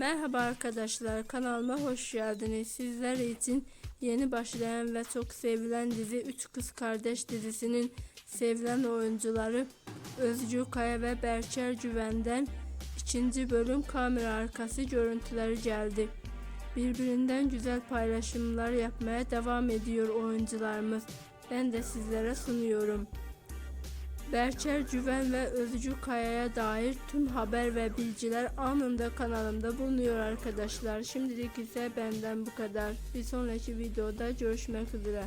Merhaba arkadaşlar kanalıma hoş geldiniz. Sizler için yeni başlayan ve çok sevilen dizi Üç Kız Kardeş dizisinin sevilen oyuncuları Özgür Kaya ve Berçer Güven'den ikinci bölüm kamera arkası görüntüleri geldi. Birbirinden güzel paylaşımlar yapmaya devam ediyor oyuncularımız. Ben de sizlere sunuyorum. Berçer Güven ve Özgür Kaya'ya dair tüm haber ve bilgiler anında kanalımda bulunuyor arkadaşlar. Şimdilik ise benden bu kadar. Bir sonraki videoda görüşmek üzere.